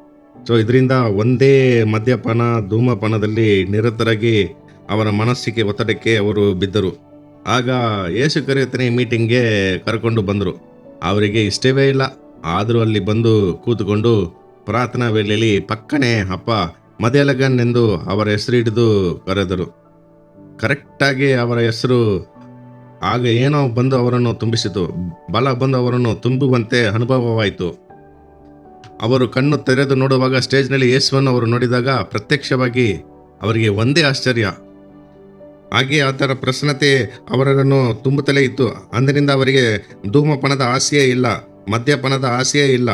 ಸೊ ಇದರಿಂದ ಒಂದೇ ಮದ್ಯಪಾನ, ಧೂಮಪಾನದಲ್ಲಿ ನಿರತರಾಗಿ ಅವರ ಮನಸ್ಸಿಗೆ ಒತ್ತಡಕ್ಕೆ ಅವರು ಬಿದ್ದರು. ಆಗ ಯೇಸು ಕರೆಯುತ್ತನೆ ಮೀಟಿಂಗ್ಗೆ ಕರ್ಕೊಂಡು ಬಂದರು. ಅವರಿಗೆ ಇಷ್ಟವೇ ಇಲ್ಲ. ಆದರೂ ಅಲ್ಲಿ ಬಂದು ಕೂತುಕೊಂಡು ಪ್ರಾರ್ಥನಾ ವೇಳೆಯಲ್ಲಿ ಪಕ್ಕನೆ ಅಪ್ಪ ಮದೆಲಗನ್ ಎಂದು ಅವರ ಹೆಸರು ಹಿಡಿದು ಕರೆದರು. ಕರೆಕ್ಟಾಗಿ ಅವರ ಹೆಸರು ಆಗ ಏನೋ ಬಂದು ಅವರನ್ನು ತುಂಬಿಸಿತು. ಬಲ ಬಂದು ಅವರನ್ನು ತುಂಬುವಂತೆ ಅನುಭವವಾಯಿತು. ಅವರು ಕಣ್ಣು ತೆರೆದು ನೋಡುವಾಗ ಸ್ಟೇಜ್ನಲ್ಲಿ ಯೇಸುವನ್ನು ಅವರು ನೋಡಿದಾಗ ಪ್ರತ್ಯಕ್ಷವಾಗಿ ಅವರಿಗೆ ಒಂದೇ ಆಶ್ಚರ್ಯ. ಹಾಗೆ ಆತರ ಪ್ರಸನ್ನತೆ ಅವರನ್ನು ತುಂಬುತ್ತಲೇ ಇತ್ತು. ಅಂದರಿಂದ ಅವರಿಗೆ ಧೂಮಪಣದ ಆಸೆಯೇ ಇಲ್ಲ, ಮದ್ಯಪಾನದ ಆಸೆಯೇ ಇಲ್ಲ.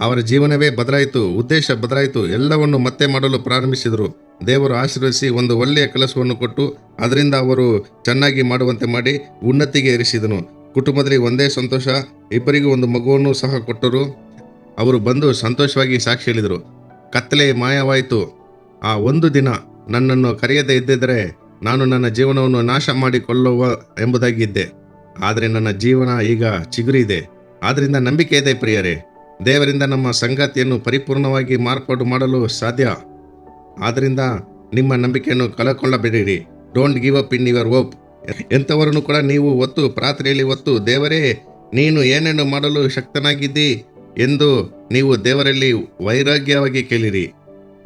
ಅವರ ಜೀವನವೇ ಬದಲಾಯಿತು, ಉದ್ದೇಶ ಬದಲಾಯಿತು, ಎಲ್ಲವನ್ನು ಮತ್ತೆ ಮಾಡಲು ಪ್ರಾರಂಭಿಸಿದರು. ದೇವರು ಆಶೀರ್ವದಿಸಿ ಒಂದು ಒಳ್ಳೆಯ ಕೆಲಸವನ್ನು ಕೊಟ್ಟು ಅದರಿಂದ ಅವರು ಚೆನ್ನಾಗಿ ಮಾಡುವಂತೆ ಮಾಡಿ ಉನ್ನತಿಗೆ ಏರಿಸಿದನು ಕುಟುಂಬದಲ್ಲಿ ಒಂದೇ ಸಂತೋಷ, ಇಬ್ಬರಿಗೂ ಒಂದು ಮಗುವನ್ನು ಸಹ ಕೊಟ್ಟರು. ಅವರು ಬಂದು ಸಂತೋಷವಾಗಿ ಸಾಕ್ಷಿ ಹೇಳಿದರು. ಕತ್ತಲೆ ಮಾಯವಾಯಿತು. ಆ ಒಂದು ದಿನ ನನ್ನನ್ನು ಕರೆಯದೇ ಇದ್ದಿದ್ದರೆ ನಾನು ನನ್ನ ಜೀವನವನ್ನು ನಾಶ ಮಾಡಿಕೊಳ್ಳುವ ಎಂಬುದಾಗಿದ್ದೆ ಆದರೆ ನನ್ನ ಜೀವನ ಈಗ ಚಿಗುರಿದೆ ಆದ್ದರಿಂದ ನಂಬಿಕೆ ಇದೆ ಪ್ರಿಯರೇ. ದೇವರಿಂದ ನಮ್ಮ ಸಂಗಾತಿಯನ್ನು ಪರಿಪೂರ್ಣವಾಗಿ ಮಾರ್ಪಾಡು ಮಾಡಲು ಸಾಧ್ಯ. ಆದ್ದರಿಂದ ನಿಮ್ಮ ನಂಬಿಕೆಯನ್ನು ಕಳಕೊಳ್ಳಬೇಡಿರಿ. Don't give up in your hope ಎಂಥವರನ್ನು ಕೂಡ ನೀವು ಒತ್ತು ಪ್ರಾರ್ಥನೆಯಲ್ಲಿ ಒತ್ತು ದೇವರೇ, ನೀನು ಏನೇನು ಮಾಡಲು ಶಕ್ತನಾಗಿದ್ದಿ ಎಂದು ನೀವು ದೇವರಲ್ಲಿ ವೈರಾಗ್ಯವಾಗಿ ಕೇಳಿರಿ.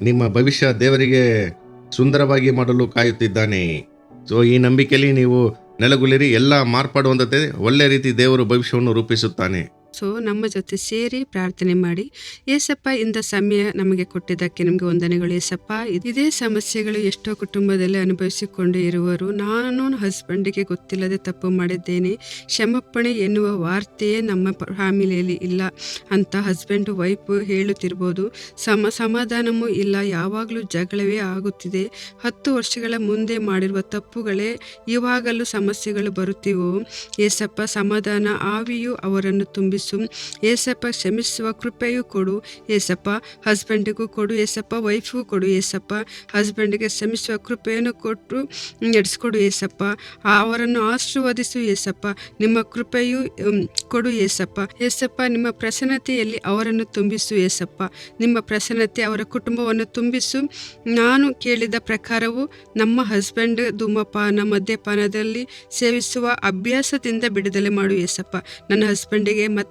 ನಿಮ್ಮ ಭವಿಷ್ಯ ದೇವರಿಗೆ ಸುಂದರವಾಗಿ ಮಾಡಲು ಕಾಯುತ್ತಿದ್ದಾನೆ. ಸೊ ಈ ನಂಬಿಕೆಯಲ್ಲಿ ನೀವು ನೆಲಗುಲಿರಿ ಎಲ್ಲ ಮಾರ್ಪಾಡು ಹೊಂದದೆ ಒಳ್ಳೆ ರೀತಿ ದೇವರು ಭವಿಷ್ಯವನ್ನು ರೂಪಿಸುತ್ತಾನೆ. ಸೊ ನಮ್ಮ ಜೊತೆ ಸೇರಿ ಪ್ರಾರ್ಥನೆ ಮಾಡಿ ಏಸಪ್ಪ ಇಂದ ಸಮಯ ನಮಗೆ ಕೊಟ್ಟಿದ್ದಕ್ಕೆ ನಿಮಗೆ ವಂದನೆಗಳು ಏಸಪ್ಪ. ಇದೇ ಸಮಸ್ಯೆಗಳು ಎಷ್ಟೋ ಕುಟುಂಬದಲ್ಲಿ ಅನುಭವಿಸಿಕೊಂಡು ಇರುವರು. ನಾನು ಹಸ್ಬೆಂಡಿಗೆ ಗೊತ್ತಿಲ್ಲದೆ ತಪ್ಪು ಮಾಡಿದ್ದೇನೆ. ಕ್ಷಮಾಪಣೆ ಎನ್ನುವ ವಾರ್ತೆಯೇ ನಮ್ಮ ಫ್ಯಾಮಿಲಿಯಲ್ಲಿ ಇಲ್ಲ ಅಂತ ಹಸ್ಬೆಂಡ್, ವೈಫ್ ಹೇಳುತ್ತಿರ್ಬೋದು. ಸಮ ಸಮಾಧಾನವೂ ಇಲ್ಲ. ಯಾವಾಗಲೂ ಜಗಳವೇ ಆಗುತ್ತಿದೆ. ಹತ್ತು ವರ್ಷಗಳ ಮುಂದೆ ಮಾಡಿರುವ ತಪ್ಪುಗಳೇ ಇವಾಗಲೂ ಸಮಸ್ಯೆಗಳು ಬರುತ್ತಿವೋ. ಏಸಪ್ಪ, ಸಮಾಧಾನ ಆವಿಯು ಅವರನ್ನು ತುಂಬಿಸು ಏಸಪ್ಪ ಕ್ಷಮಿಸುವ ಕೃಪೆಯೂ ಕೊಡು. ಏಸಪ್ಪ ಹಸ್ಬೆಂಡಿಗೂ ಕೊಡು. ಏಸಪ್ಪ ವೈಫ್ಗೂ ಕೊಡು. ಏಸಪ್ಪ ಹಸ್ಬೆಂಡಿಗೆ ಕ್ಷಮಿಸುವ ಕೃಪೆಯನ್ನು ಕೊಟ್ಟು ನಡೆಸ್ಕೊಡು ಏಸಪ್ಪ. ಅವರನ್ನು ಆಶೀರ್ವದಿಸು ಏಸಪ್ಪ. ನಿಮ್ಮ ಕೃಪೆಯು ಕೊಡು ಏಸಪ್ಪ. ಏಸಪ್ಪ, ನಿಮ್ಮ ಪ್ರಸನ್ನತೆಯಲ್ಲಿ ಅವರನ್ನು ತುಂಬಿಸು ಏಸಪ್ಪ. ನಿಮ್ಮ ಪ್ರಸನ್ನತೆ ಅವರ ಕುಟುಂಬವನ್ನು ತುಂಬಿಸು. ನಾನು ಕೇಳಿದ ಪ್ರಕಾರವು ನಮ್ಮ ಹಸ್ಬೆಂಡ್ ಧೂಮಪಾನ, ಮದ್ಯಪಾನದಲ್ಲಿ ಸೇವಿಸುವ ಅಭ್ಯಾಸದಿಂದ ಬಿಡುಗಡೆ ಮಾಡು ಏಸಪ್ಪ. ನನ್ನ ಹಸ್ಬೆಂಡಿಗೆ ಮತ್ತೆ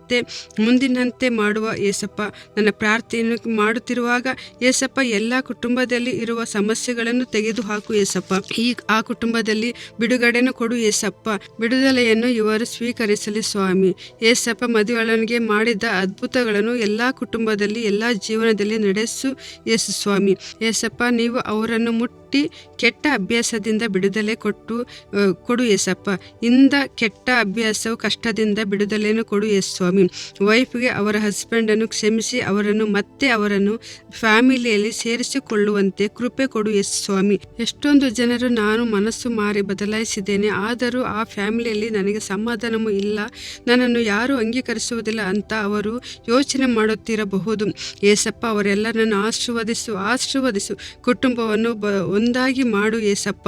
ಮುಂದಿನಂತೆ ಮಾಡುವ ಏಸಪ್ಪ. ನನ್ನ ಪ್ರಾರ್ಥನೆಯನ್ನು ಮಾಡುತ್ತಿರುವಾಗ ಏಸಪ್ಪ, ಎಲ್ಲ ಕುಟುಂಬದಲ್ಲಿ ಇರುವ ಸಮಸ್ಯೆಗಳನ್ನು ತೆಗೆದುಹಾಕು ಏಸಪ್ಪ. ಈ, ಆ ಕುಟುಂಬದಲ್ಲಿ ಬಿಡುಗಡೆಯನ್ನು ಕೊಡು ಏಸಪ್ಪ. ಬಿಡುದಲೆಯನ್ನು ಇವರು ಸ್ವೀಕರಿಸಲಿ ಸ್ವಾಮಿ. ಏಸಪ್ಪ ಮದುವೆಳನಿಗೆ ಮಾಡಿದ ಅದ್ಭುತಗಳನ್ನು ಎಲ್ಲ ಕುಟುಂಬದಲ್ಲಿ, ಎಲ್ಲ ಜೀವನದಲ್ಲಿ ನಡೆಸು ಯೇಸು ಸ್ವಾಮಿ. ಏಸಪ್ಪ, ನೀವು ಅವರನ್ನು ಮುಟ್ಟಿ ಕೆಟ್ಟ ಅಭ್ಯಾಸದಿಂದ ಬಿಡುದಲೆ ಕೊಟ್ಟು ಕೊಡು ಯೇಸಪ್ಪ ಇಂದ ಕೆಟ್ಟ ಅಭ್ಯಾಸವು ಕಷ್ಟದಿಂದ ಬಿಡುದಲೇನು ಕೊಡು ಎಸ್ ಸ್ವಾಮಿ. ವೈಫ್ಗೆ ಅವರ ಹಸ್ಬೆಂಡನ್ನು ಕ್ಷಮಿಸಿ, ಅವರನ್ನು ಮತ್ತೆ ಅವರನ್ನು ಫ್ಯಾಮಿಲಿಯಲ್ಲಿ ಸೇರಿಸಿಕೊಳ್ಳುವಂತೆ ಕೃಪೆ ಕೊಡು ಎಸ್ ಸ್ವಾಮಿ. ಎಷ್ಟೊಂದು ಜನರು ನಾನು ಮನಸ್ಸು ಮಾರಿ ಬದಲಾಯಿಸಿದ್ದೇನೆ, ಆದರೂ ಆ ಫ್ಯಾಮಿಲಿಯಲ್ಲಿ ನನಗೆ ಸಮಾಧಾನವೂ ಇಲ್ಲ. ನನ್ನನ್ನು ಯಾರೂ ಅಂಗೀಕರಿಸುವುದಿಲ್ಲ ಅಂತ ಅವರು ಯೋಚನೆ ಮಾಡುತ್ತಿರಬಹುದು. ಏಸಪ್ಪ ಅವರೆಲ್ಲರನ್ನು ಆಶೀರ್ವದಿಸು ಆಶೀರ್ವದಿಸು. ಕುಟುಂಬವನ್ನು ಬ ಒಂದಾಗಿ ಮಾಡು ಏಸಪ್ಪ.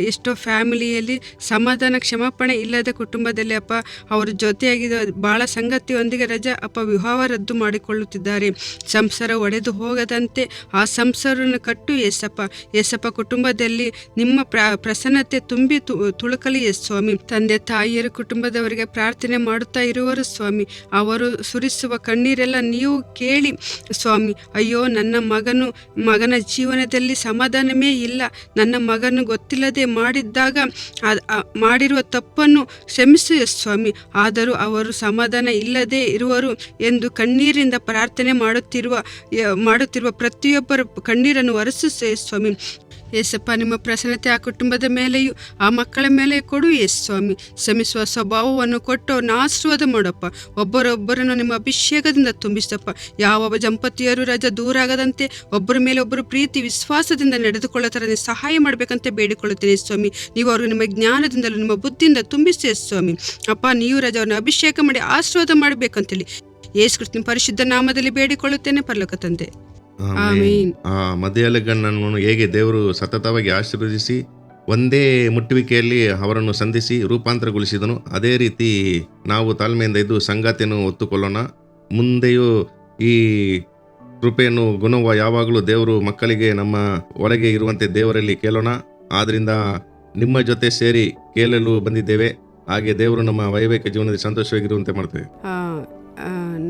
ಎಷ್ಟೋ ಫ್ಯಾಮಿಲಿಯಲ್ಲಿ ಸಮಾಧಾನ ಕ್ಷಮಾಪಣೆ ಇಲ್ಲದ ಕುಟುಂಬದಲ್ಲಿ ಅಪ್ಪ, ಅವರ ಜೊತೆಯಾಗಿದ್ದ ಭಾಳ ಸಂಗತಿಯೊಂದಿಗೆ ರಜಾ ಅಪ್ಪ ವಿವಾಹ ರದ್ದು ಮಾಡಿಕೊಳ್ಳುತ್ತಿದ್ದಾರೆ. ಸಂಸಾರ ಒಡೆದು ಹೋಗದಂತೆ ಆ ಸಂಸಾರವನ್ನು ಕಟ್ಟು ಏಸಪ್ಪ. ಏಸಪ್ಪ ಕುಟುಂಬದಲ್ಲಿ ನಿಮ್ಮ ಪ್ರ, ಪ್ರಸನ್ನತೆ ತುಂಬಿ ತುಳುಕಲಿ ಎಸ್ ಸ್ವಾಮಿ. ತಂದೆ ತಾಯಿಯರ ಕುಟುಂಬದವರಿಗೆ ಪ್ರಾರ್ಥನೆ ಮಾಡುತ್ತಾ ಇರುವರು ಸ್ವಾಮಿ. ಅವರು ಸುರಿಸುವ ಕಣ್ಣೀರೆಲ್ಲ ನೀವು ಕೇಳಿ ಸ್ವಾಮಿ. ಅಯ್ಯೋ, ನನ್ನ ಮಗನು, ಮಗನ ಜೀವನದಲ್ಲಿ ಸಮಾಧಾನವೇ ಇಲ್ಲ. ನನ್ನ ಮಗನು ಗೊತ್ತಿಲ್ಲದೆ ಮಾಡಿದ್ದಾಗ ಮಾಡಿರುವ ತಪ್ಪನ್ನು ಕ್ಷಮಿಸು ಸ್ವಾಮಿ ಆದರೂ ಅವರು ಸಮಾಧಾನ ಇಲ್ಲದೆ ಇರುವರು ಎಂದು ಕಣ್ಣೀರಿಂದ ಪ್ರಾರ್ಥನೆ ಮಾಡುತ್ತಿರುವ ಮಾಡುತ್ತಿರುವ ಪ್ರತಿಯೊಬ್ಬರ ಕಣ್ಣೀರನ್ನು ಒರೆಸು ಸ್ವಾಮಿ ಏಸಪ್ಪ, ನಿಮ್ಮ ಪ್ರಸನ್ನತೆ ಆ ಕುಟುಂಬದ ಮೇಲೆಯೂ, ಆ ಮಕ್ಕಳ ಮೇಲೆ ಕೊಡು ಎಸ್ ಸ್ವಾಮಿ. ಶ್ರಮಿಸುವ ಸ್ವಭಾವವನ್ನು ಕೊಟ್ಟು ಆಶೀರ್ವಾದ ಮಾಡಪ್ಪ. ಒಬ್ಬರೊಬ್ಬರನ್ನು ನಿಮ್ಮ ಅಭಿಷೇಕದಿಂದ ತುಂಬಿಸಪ್ಪ. ಯಾವ ದಂಪತಿಯರು ರಜ ದೂರ ಆಗದಂತೆ ಒಬ್ಬರ ಮೇಲೆ ಒಬ್ಬರು ಪ್ರೀತಿ, ವಿಶ್ವಾಸದಿಂದ ನಡೆದುಕೊಳ್ಳೋ ಸಹಾಯ ಮಾಡಬೇಕಂತ ಬೇಡಿಕೊಳ್ಳುತ್ತೇನೆ ಸ್ವಾಮಿ. ನೀವು ಅವರು ನಿಮ್ಮ ಜ್ಞಾನದಿಂದಲೂ ನಿಮ್ಮ ಬುದ್ಧಿಯಿಂದ ತುಂಬಿಸಿ ಸ್ವಾಮಿ. ಅಪ್ಪ, ನೀವು ರಜವನ್ನು ಅಭಿಷೇಕ ಮಾಡಿ ಆಶೀರ್ವಾದ ಮಾಡಬೇಕಂತೇಳಿ. ಯೇಸು ಕೃಷ್ಣ ಪರಿಶುದ್ಧ ನಾಮದಲ್ಲಿ ಬೇಡಿಕೊಳ್ಳುತ್ತೇನೆ, ಪರ್ಲೋಕ ತಂದೆ. ಆ ಮದೆಯಲಗಣ್ಣನ್ನು ಹೇಗೆ ದೇವರು ಸತತವಾಗಿ ಆಶೀರ್ವದಿಸಿ ಒಂದೇ ಮುಟ್ಟುವಿಕೆಯಲ್ಲಿ ಅವರನ್ನು ಸಂಧಿಸಿ ರೂಪಾಂತರಗೊಳಿಸಿದನು. ಅದೇ ರೀತಿ ನಾವು ತಾಳ್ಮೆಯಿಂದ ಇದ್ದು ಸಂಗಾತಿಯನ್ನು ಒತ್ತುಕೊಳ್ಳೋಣ. ಮುಂದೆಯೂ ಈ ಕೃಪೆಯನ್ನು ಗುಣವ ಯಾವಾಗಲೂ ದೇವರು ಮಕ್ಕಳಿಗೆ ನಮ್ಮ ಒಳಗೆ ಇರುವಂತೆ ದೇವರಲ್ಲಿ ಕೇಳೋಣ. ಆದ್ದರಿಂದ ನಿಮ್ಮ ಜೊತೆ ಸೇರಿ ಕೇಳಲು ಬಂದಿದ್ದೇವೆ. ಹಾಗೆ ದೇವರು ನಮ್ಮ ವೈವೇಕ ಜೀವನದಲ್ಲಿ ಸಂತೋಷವಾಗಿರುವಂತೆ ಮಾಡ್ತೇವೆ.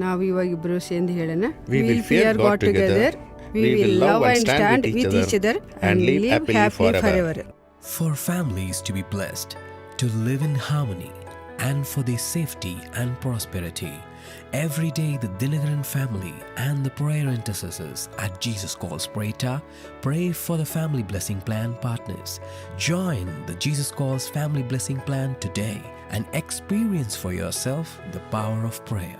ನಾವು ಇವಾಗ ಇಬ್ರು ಸೇರಿ ಹೇಳೋಣ We will fear God together. We will love and stand with each other and live happily forever. Forever For families to be blessed, to live in harmony, and for their safety and prosperity. Every day, the Dinagaran family and the prayer intercessors at Jesus Calls Prayta pray for the Family Blessing Plan partners. Join the Jesus Calls Family Blessing Plan today and experience for yourself the power of prayer.